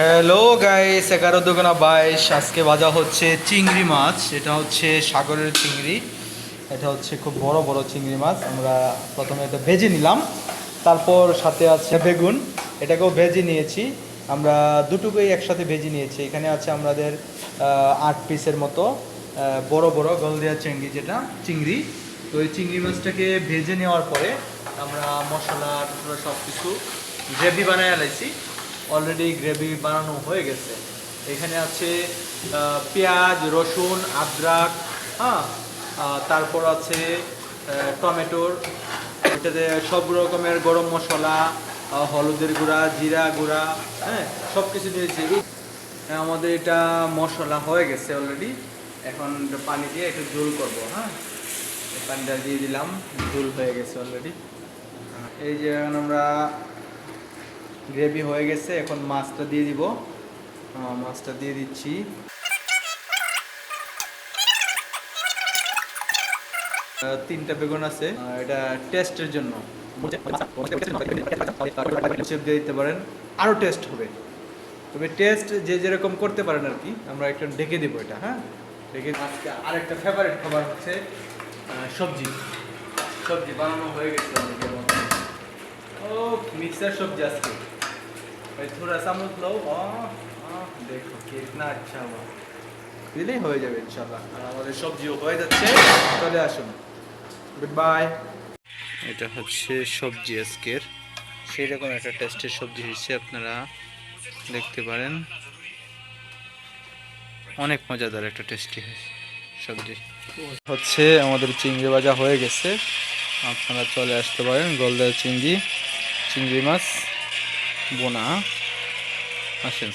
Hello guys এগারো দুগুণা বাইশ। আজকে ভাজা হচ্ছে চিংড়ি মাছ। এটা হচ্ছে সাগরের চিংড়ি। এটা হচ্ছে খুব বড় বড় চিংড়ি মাছ। আমরা প্রথমে এটা ভেজে নিলাম। তারপর সাথে আছে বেগুন। এটাকেও ভেজে নিয়েছি। আমরা দুটুকুই একসাথে ভেজে নিয়েছি। এখানে আছে আমাদের আট পিসের মতো বড় বড় গলদিয়া চিংড়ি যেটা, চিংড়ি। তো এই চিংড়ি মাছটাকে ভেজে নেওয়ার পরে আমরা মশলা সব কিছু গ্রেভি বানায় আলাইছি অলরেডি গ্রেভি বানানো হয়ে গেছে। এখানে আছে পেঁয়াজ রসুন আদ্রাক হ্যাঁ তারপর আছে টমেটোর এটাতে সব রকমের গরম মশলা হলুদের গুঁড়া জিরা গুঁড়া হ্যাঁ সব কিছু দিয়েছি। হ্যাঁ, আমাদের এটা মশলা হয়ে গেছে অলরেডি এখন পানি দিয়ে একটু জোল করব হ্যাঁ। পানিটা দিয়ে দিলাম জোল হয়ে গেছে অলরেডি এই যে আমরা গ্রেভি হয়ে গেছে, এখন মাছটা দিয়ে দিব। মাছটা দিয়ে দিচ্ছি। তিনটা বেগুন আছে এটা টেস্টের জন্য। দিতে পারেন আরও টেস্ট হবে। তবে টেস্ট যে যেরকম করতে পারেন আর কি, আমরা একটা ডেকে দেবো এটা হ্যাঁ? ডেকে আজকে আরেকটা ফেভারিট খাবার হচ্ছে সবজি। সবজি বানানো হয়ে গেছে ও, মিক্সার সবজি আজকে। ভাই थोड़ा सा मत लो आह, आह, देखो कितना अच्छा हुआ দিলেই হয়ে যাবে ইনশাল্লাহ আর আমাদের সবজিও হয়ে যাচ্ছে চলে আসুন গুড বাই এটা হচ্ছে সবজি আজকের সেই রকম একটা টেস্টের সবজি হয়েছে আপনারা দেখতে পারেন অনেক মজাদার একটা টেস্টি সবজি হচ্ছে আমাদের চিংড়ি ভাজা হয়ে গেছে আপনারা চলে আসতে পারেন গলদার চিংড়ি চিংড়ি মাছ বোনা আসেন